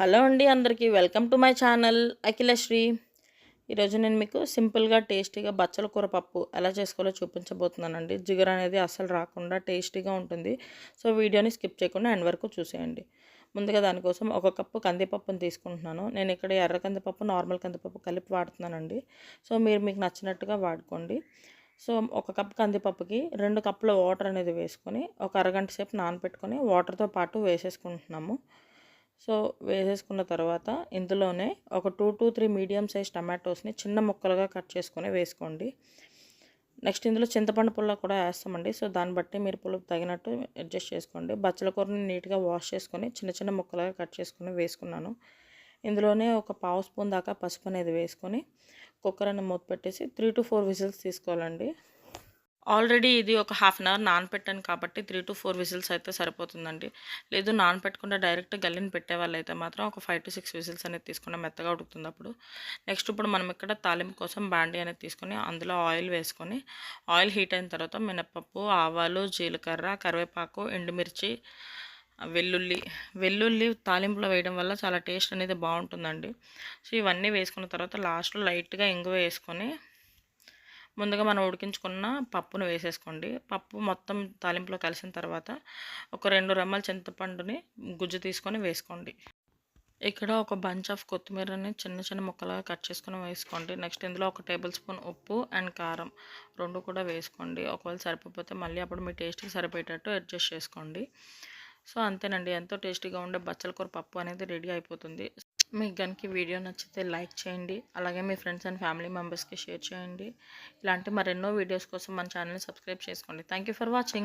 Hello అండి అందరికీ. Welcome to my channel Akhilashri. ఈరోజు నేను మీకు సింపుల్గా టేస్టీగా బచ్చల కూర పప్పు ఎలా చేసుకోవాలో చూపించబోతున్నానండి. జిగురు అనేది అస్సలు రాకుండా టేస్టీగా ఉంటుంది. సో వీడియోని స్కిప్ చేయకుండా ఎండ్ వరకు చూసేయండి. ముందుగా దానికోసం ఒక కప్పు కందిపప్పును తీసుకుంటున్నాను. నేను ఇక్కడ ఎర్ర కందిపప్పు నార్మల్ కందిపప్పు కలిపి వాడుతున్నానండి. సో మీరు మీకు నచ్చినట్టుగా వాడుకోండి. సో ఒక కప్ కందిపప్పుకి రెండు కప్పుల వాటర్ అనేది వేసుకొని ఒక అరగంట సేపు నానబెట్టుకొని వాటర్తో పాటు వేసేసుకుంటున్నాము. సో వేసేసుకున్న తర్వాత ఇందులోనే ఒక two two three medium size టమాటోస్ని చిన్న ముక్కలుగా కట్ చేసుకొని వేసుకోండి. నెక్స్ట్ ఇందులో చింతపండు పుల్ల కూడా వేస్తామండి. సో దాన్ని బట్టి మీరు పులుపు తగినట్టు అడ్జస్ట్ చేసుకోండి. బచ్చల కూరని నీట్గా వాష్ చేసుకొని చిన్న చిన్న ముక్కలుగా కట్ చేసుకొని వేసుకున్నాను. ఇందులోనే ఒక పావు స్పూన్ దాకా పసుపు అనేది వేసుకొని కుక్కర్ అని మూత పెట్టేసి త్రీ టు ఫోర్ విజిల్స్ తీసుకోవాలండి. ఆల్రెడీ ఇది ఒక హాఫ్ అన్ అవర్ నానపెట్టాను కాబట్టి త్రీ టు ఫోర్ విజిల్స్ అయితే సరిపోతుందండి. లేదు నానపెట్టకుండా డైరెక్ట్ గల్లిని పెట్టే వాళ్ళైతే మాత్రం ఒక ఫైవ్ టు సిక్స్ విజిల్స్ అనేది తీసుకుని మెత్తగా ఉడుకుతుంది అప్పుడు. నెక్స్ట్ ఇప్పుడు మనం ఇక్కడ తాలింపు కోసం బాండీ అనేది తీసుకొని అందులో ఆయిల్ వేసుకొని ఆయిల్ హీట్ అయిన తర్వాత మినపప్పు ఆవాలు జీలకర్ర కరివేపాకు ఎండుమిర్చి వెల్లుల్లి. వెల్లుల్లి తాలింపులో వేయడం వల్ల చాలా టేస్ట్ అనేది బాగుంటుందండి. సో ఇవన్నీ వేసుకున్న తర్వాత లాస్ట్లో లైట్గా ఇంగువ వేసుకొని ముందుగా మనం ఉడికించుకున్న పప్పును వేసేసుకోండి. పప్పు మొత్తం తాలింపులో కలిసిన తర్వాత ఒక రెండు రెమ్మల చింతపండుని గుజ్జు తీసుకొని వేసుకోండి. ఇక్కడ ఒక బంచ్ ఆఫ్ కొత్తిమీరని చిన్న చిన్న ముక్కలుగా కట్ చేసుకొని వేసుకోండి. నెక్స్ట్ ఇందులో ఒక టేబుల్ స్పూన్ ఉప్పు అండ్ కారం రెండు కూడా వేసుకోండి. ఒకవేళ సరిపోతే మళ్ళీ అప్పుడు మీ టేస్ట్కి సరిపోయేటట్టు అడ్జస్ట్ చేసుకోండి. సో అంతేనండి. ఎంతో టేస్టీగా ఉండే బచ్చల కూర పప్పు అనేది రెడీ అయిపోతుంది. మీకు కనుక వీడియో నచ్చితే లైక్ చేయండి. అలాగే మీ ఫ్రెండ్స్ అండ్ ఫ్యామిలీ మెంబర్స్కి షేర్ చేయండి. ఇలాంటి మరెన్నో వీడియోస్ కోసం మన ఛానల్ని సబ్స్క్రైబ్ చేసుకోండి. Thank for watching.